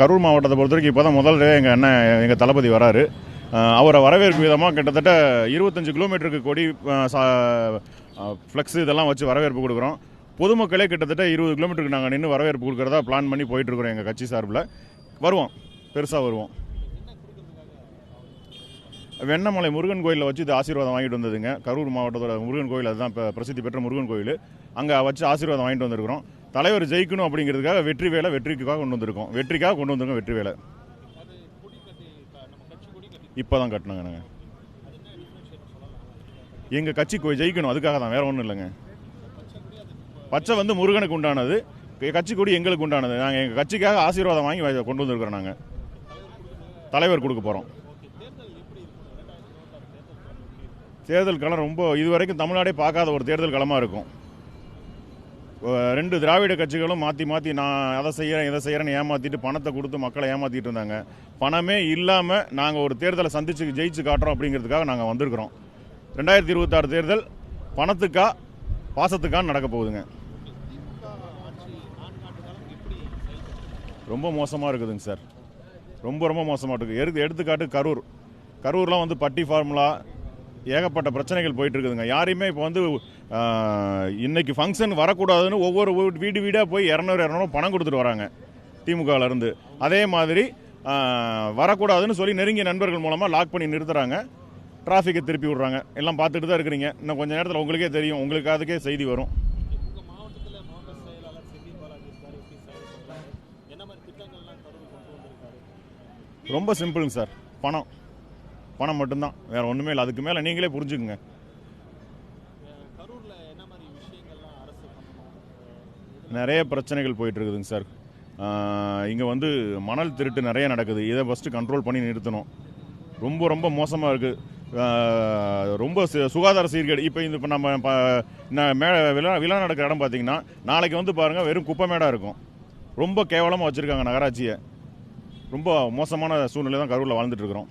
கரூர் மாவட்டத்தை பொறுத்த வரைக்கும் இப்போ தான் முதல் எங்கள் அண்ணன் எங்கள் தளபதி வராரு. அவரை வரவேற்பு விதமாக கிட்டத்தட்ட இருபத்தஞ்சு கிலோமீட்டருக்கு கொடி ஃப்ளெக்ஸ் இதெல்லாம் வச்சு வரவேற்பு கொடுக்குறோம். பொதுமக்களே கிட்டத்தட்ட இருபது கிலோமீட்டருக்கு நாங்கள் நின்று வரவேற்பு கொடுக்குறதா பிளான் பண்ணி போயிட்டுருக்குறோம் எங்கள் கட்சி சார்பில். வருவோம். பெருசாக வருவோம். வெண்ணமலை முருகன் கோயிலில் வச்சு இது ஆசீர்வாதம் வாங்கிட்டு வந்ததுங்க. கரூர் மாவட்டத்தோட முருகன் கோயில் அதுதான் இப்போ பிரசித்தி பெற்ற முருகன் கோயில். அங்கே வச்சு ஆசீர்வாதம் வாங்கிட்டு வந்திருக்கிறோம். தலைவர் ஜெயிக்கணும் அப்படிங்கிறதுக்காக வெற்றி வேலை வெற்றிக்காக கொண்டு வந்திருக்கோம். வெற்றிக்காக கொண்டு வந்திருக்கோம் வெற்றி வேலை. இப்போ தான் கட்டணுங்க நாங்கள் எங்கள் கட்சி ஜெயிக்கணும் அதுக்காக தான் வேற ஒன்றும் இல்லைங்க. பச்சை வந்து முருகனுக்கு உண்டானது கட்சி கொடி எங்களுக்கு உண்டானது. நாங்கள் எங்கள் கட்சிக்காக ஆசீர்வாதம் வாங்கி கொண்டு வந்திருக்கிறோம் நாங்கள் தலைவர் கொடுக்க போகிறோம் தேர்தல் களம் ரொம்ப இதுவரைக்கும் தமிழ்நாடே பார்க்காத ஒரு தேர்தல் களமாக இருக்கும். ரெண்டு திராவிட கட்சிகளும் மாற்றி மாற்றி நான் அதை செய்கிறேன் இதை செய்கிறேன்னு ஏமாற்றிட்டு பணத்தை கொடுத்து மக்களை ஏமாற்றிட்டு இருந்தாங்க. பணமே இல்லாமல் நாங்கள் ஒரு தேர்தலை சந்தித்து ஜெயிச்சு காட்டுறோம் அப்படிங்கிறதுக்காக நாங்கள் வந்திருக்கிறோம். ரெண்டாயிரத்தி இருபத்தாறு தேர்தல் பணத்துக்கா பாசத்துக்கா நடக்க போகுதுங்க. ரொம்ப மோசமாக இருக்குதுங்க சார். ரொம்ப ரொம்ப மோசமாக இருக்குது எடுத்து எடுத்துக்காட்டு கரூர். கரூர்லாம் வந்து பட்டி ஃபார்முலா ஏகப்பட்ட பிரச்சனைகள் போயிட்டு இருக்குதுங்க யாரையுமே இப்போ வந்து இன்னைக்கு ஃபங்க்ஷன் வரக்கூடாதுன்னு ஒவ்வொரு வீடு வீடாக போய் இரநூறு இரநூறு பணம் கொடுத்துட்டு வராங்க. திமுகவிலேருந்து அதே மாதிரி வரக்கூடாதுன்னு சொல்லி நெருங்கிய நண்பர்கள் மூலமாக லாக் பண்ணி நிறுத்துறாங்க. டிராஃபிக்கை திருப்பி விடுறாங்க. எல்லாம் பார்த்துட்டு தான் இருக்கிறீங்க. இன்னும் கொஞ்சம் நேரத்தில் உங்களுக்கே தெரியும். உங்களுக்கு அதுக்கே செய்தி வரும். ரொம்ப சிம்பிளுங்க சார். பணம். பணம் மட்டும்தான். வேற ஒன்றுமே இல்லை. அதுக்கு மேலே நீங்களே புரிஞ்சுக்குங்க. நிறைய பிரச்சனைகள் போயிட்டு இருக்குதுங்க சார் இங்கே வந்து மணல் திருட்டு நிறைய நடக்குது. இதை ஃபஸ்ட்டு கண்ட்ரோல் பண்ணி நிறுத்தணும். ரொம்ப ரொம்ப மோசமாக இருக்குது ரொம்ப சுகாதார சீர்கேடு. இப்போ இந்த இப்போ நம்ம மே விழா விழா நடக்கிற இடம் பார்த்தீங்கன்னா நாளைக்கு வந்து பாருங்கள் வெறும் குப்பை மேடாக இருக்கும். ரொம்ப கேவலமாக வச்சுருக்காங்க நகராட்சியை. ரொம்ப மோசமான சூழ்நிலை தான் கரூரில் வாழ்ந்துட்டு இருக்கிறோம்